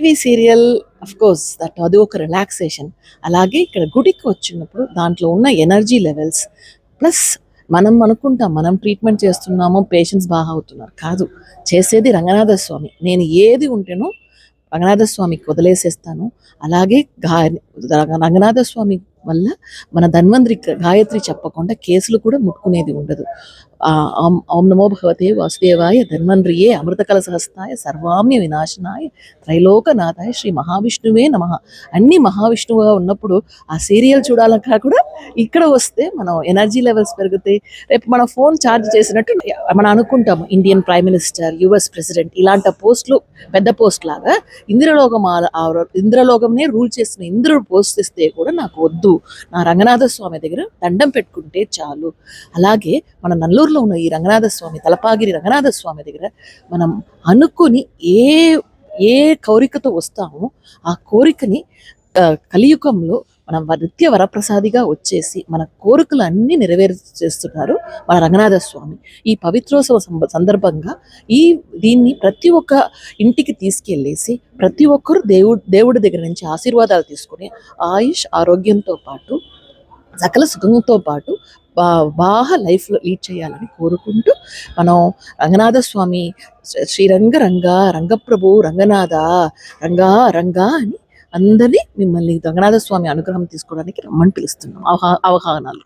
TV serial of course that అది ఒక relaxation అలాగే ఇక్కడ గుడికి వచ్చినప్పుడు దాంట్లో ఉన్న ఎనర్జీ లెవెల్స్ ప్లస్ మనం అనుకుంటాం మనం ట్రీట్మెంట్ చేస్తున్నామో పేషెంట్స్ బాగా అవుతున్నారు కాదు చేసేది రంగనాథ స్వామి నేను ఏది ఉంటేనో రంగనాథ స్వామికి వదిలేసేస్తాను. అలాగే గా రంగనాథ స్వామి వల్ల మన ధన్వంతరి గాయత్రి చెప్పకుండా కేసులు కూడా ముట్టుకునేది ఉండదు. ఓం నమో భగవతే వాసుదేవాయ ధన్వంద్రియే అమృతకల సహస్తాయ సర్వామ్య వినాశనాయ త్రైలోకనాథాయ శ్రీ మహావిష్ణువే నమ. అన్ని మహావిష్ణువుగా ఉన్నప్పుడు ఆ సీరియల్ చూడాలన్నా కూడా ఇక్కడ వస్తే మనం ఎనర్జీ లెవెల్స్ పెరుగుతాయి రేపు మన ఫోన్ ఛార్జ్ చేసినట్టు మనం అనుకుంటాము. Indian prime minister US president ఇలాంటి పోస్టులు పెద్ద పోస్ట్ లాగా ఇంద్రలోకం ఇంద్రలోకంనే రూల్ చేసిన ఇంద్రుడు పోస్ట్ ఇస్తే కూడా నాకు వద్దు. నా రంగనాథ స్వామి దగ్గర దండం పెట్టుకుంటే చాలు. అలాగే మన నల్లూరులో ఉన్న ఈ రంగనాథ స్వామి తలపాగిరి రంగనాథ స్వామి దగ్గర మనం అనుకుని ఏ ఏ కోరికతో వస్తామో ఆ కోరికని కలియుగంలో మనం నిత్య వరప్రసాదిగా వచ్చేసి మన కోరికలు అన్నీ నెరవేర్చేస్తున్నారు మన రంగనాథ స్వామి. ఈ పవిత్రోత్సవ సందర్భంగా ఈ దీన్ని ప్రతి ఒక్క ఇంటికి తీసుకెళ్ళేసి ప్రతి ఒక్కరు దేవుడు దేవుడి దగ్గర నుంచి ఆశీర్వాదాలు తీసుకుని ఆయుష్ ఆరోగ్యంతో పాటు సకల సుఖంతో పాటు బాగా లైఫ్లో లీడ్ చేయాలని కోరుకుంటూ మనం రంగనాథ స్వామి శ్రీరంగ రంగ రంగప్రభు రంగనాథ రంగా రంగా అని అందరినీ మిమ్మల్ని రంగనాథ స్వామి అనుగ్రహం తీసుకోవడానికి రమ్మని పిలుస్తున్నాం. అవహా అవగాహనలు.